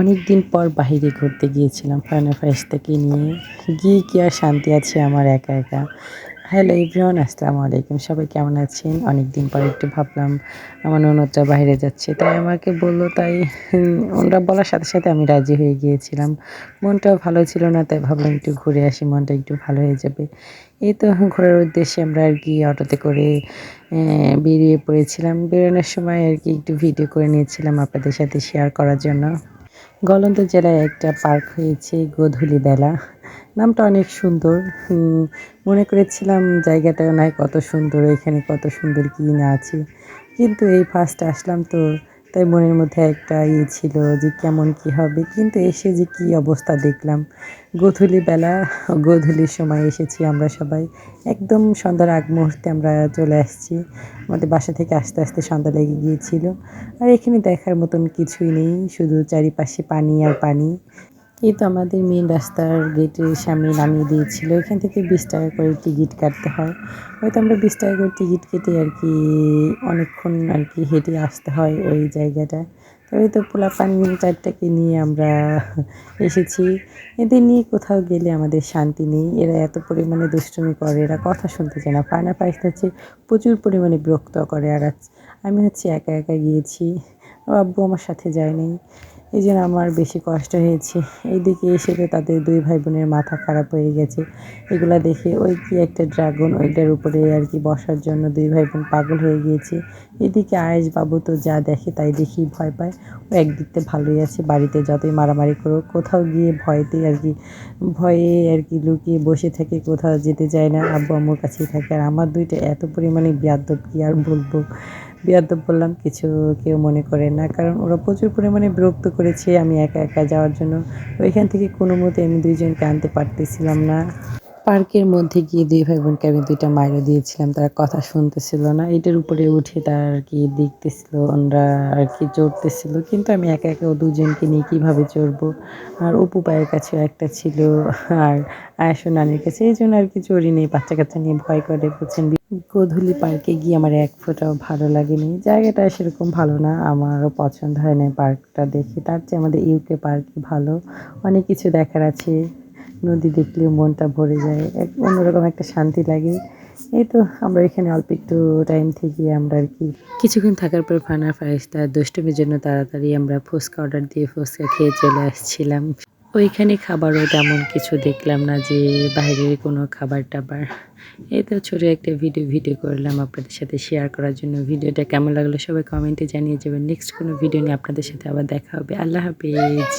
অনেক দিন পর বাইরে ঘুরতে গিয়েছিলাম ফ্রেশ থেকে নিয়ে গিয়ে কি আর শান্তি আছে আমার একা একা। হ্যালো ইব্রাহন আসসালামু আলাইকুম। সবাই কেমন আছেন? অনেক দিন পর একটু ভাবলাম, আমার ননদটা বাইরে যাচ্ছে, তাই আমাকে বলল, তাই ওরা বলার সাথে সাথে আমি রাজি হয়ে গিয়েছিলাম। মনটাও ভালো ছিল না, তাই ভাবলাম একটু ঘুরে আসি, মনটা একটু ভালো হয়ে যাবে। এই তো ঘোরার উদ্দেশ্যে আমরা আর কি অটোতে করে বেরিয়ে পড়েছিলাম। বেরোনোর সময় আর কি একটু ভিডিও করে নিয়েছিলাম আপনাদের সাথে শেয়ার করার জন্য। গলন্দ জেলায় একটা পার্ক হয়েছে, গোধূলি বেলা। নামটা অনেক সুন্দর। মনে করেছিলাম জায়গাটা নয় কত সুন্দর, এখানে কত সুন্দর কি না আছে। কিন্তু এই ফার্স্ট আসলাম তো তাই মনের মধ্যে একটা ইয়ে ছিল যে কেমন কি হবে। কিন্তু এসে যে কি অবস্থা দেখলাম, গোধূলি বেলা, গোধূলির সময় এসেছি আমরা সবাই। একদম সন্ধ্যার আগ মুহূর্তে আমরা চলে আসছি। আমাদের বাসা থেকে আস্তে আস্তে সন্ধ্যা লেগে গিয়েছিল। আর এখানে দেখার মতন কিছুই নেই, শুধু চারিপাশে পানি আর পানি। এই তো আমাদের মেন রাস্তার গেটের সামনে নামিয়ে দিয়েছিল। এখান থেকে বিশ টাকা করে টিকিট কাটতে হয়। হয়তো আমরা বিশ টাকা করে টিকিট কেটে আর কি অনেকক্ষণ আর কি হেঁটে আসতে হয় ওই জায়গাটা। তবে তো পোলা পানি চারটাকে নিয়ে আমরা এসেছি। এদের নিয়ে কোথাও গেলে আমাদের শান্তি নেই। এরা এত পরিমাণে দুষ্টুমি করে, এরা কথা শুনতে চায় না। ফায়না পাইস হচ্ছে প্রচুর পরিমাণে বিরক্ত করে। আর আমি হচ্ছে একা একা গিয়েছি। আব্বু আমার সাথে যায়নি এই জন্য আমার বেশি কষ্ট হয়েছে। এইদিকে এসে তো তাদের দুই ভাই বোনের মাথা খারাপ হয়ে গেছে। এগুলো দেখে ওই কি একটা ড্রাগন ওইটার উপরে আর কি বসার জন্য দুই ভাই বোন পাগল হয়ে গিয়েছে। এদিকে আয়েশ বাবু তো যা দেখে তাই দেখি ভয় পায়। ও একদিক থেকে ভালোই আছে, বাড়িতে যতই মারামারি করো কোথাও গিয়ে ভয়তে আর কি, ভয়ে আর কি লুকিয়ে বসে থাকে, কোথাও যেতে চায় না। আব্বু আম্মুর কাছেই থাকে। আর আমার দুইটা এত পরিমাণে বিয়াদ্দব কি আর বলব? বিয়াদ্দব বললাম, কিছু কেউ মনে করে না। কারণ ওরা প্রচুর পরিমাণে বিরক্ত করেছে আমি একা একা যাওয়ার জন্য। ওইখান থেকে কোনো মতে আমি দুইজনকে আনতে পারতেছিলাম না। পার্কের মধ্যে গিয়ে দুই ভাই বোনকে আমি দুইটা মাইরও দিয়েছিলাম, তারা কথা শুনতেছিল না। এটার উপরে উঠে তার আর কি দেখতেছিল ওনরা আর কি চড়তেছিল। কিন্তু আমি একা একা ও দুজনকে নিয়ে কীভাবে চড়বো? আর অপু পায়ের কাছেও একটা ছিল, আর আয়সো নানির কাছে। এই জন্য আর কি চড়ি নেই বাচ্চা কাচ্চা নিয়ে ভয় করে বুঝছেন গোধূলি পার্কে গিয়ে আমার এক ফোঁটাও ভালো লাগেনি। জায়গাটা সেরকম ভালো না, আমারও পছন্দ হয় না পার্কটা দেখে। তার চেয়ে আমাদের ইউকে পার্কই ভালো। অনেক কিছু দেখার আছে, নদী দেখলেও মনটা ভরে যায়, এক অন্যরকম একটা শান্তি লাগে। এই তো আমরা এখানে অল্প একটু টাইম থেকে আমরা আর কি। কিছুক্ষণ থাকার পর ফানা ফারিস্তা দুষ্টমির জন্য তাড়াতাড়ি আমরা ফুচকা অর্ডার দিয়ে ফুচকা খেয়ে চলে আসছিলাম। ওইখানে খাবারও তেমন কিছু দেখলাম না যে বাইরের কোনো খাবার টাবার। এই তো ছোটো একটা ভিডিও ভিডিও করলাম আপনাদের সাথে শেয়ার করার জন্য। ভিডিওটা কেমন লাগল সবাই কমেন্টে জানিয়ে যাবেন। নেক্সট কোনো ভিডিও নিয়ে আপনাদের সাথে আবার দেখা হবে। আল্লাহ হাফিজ।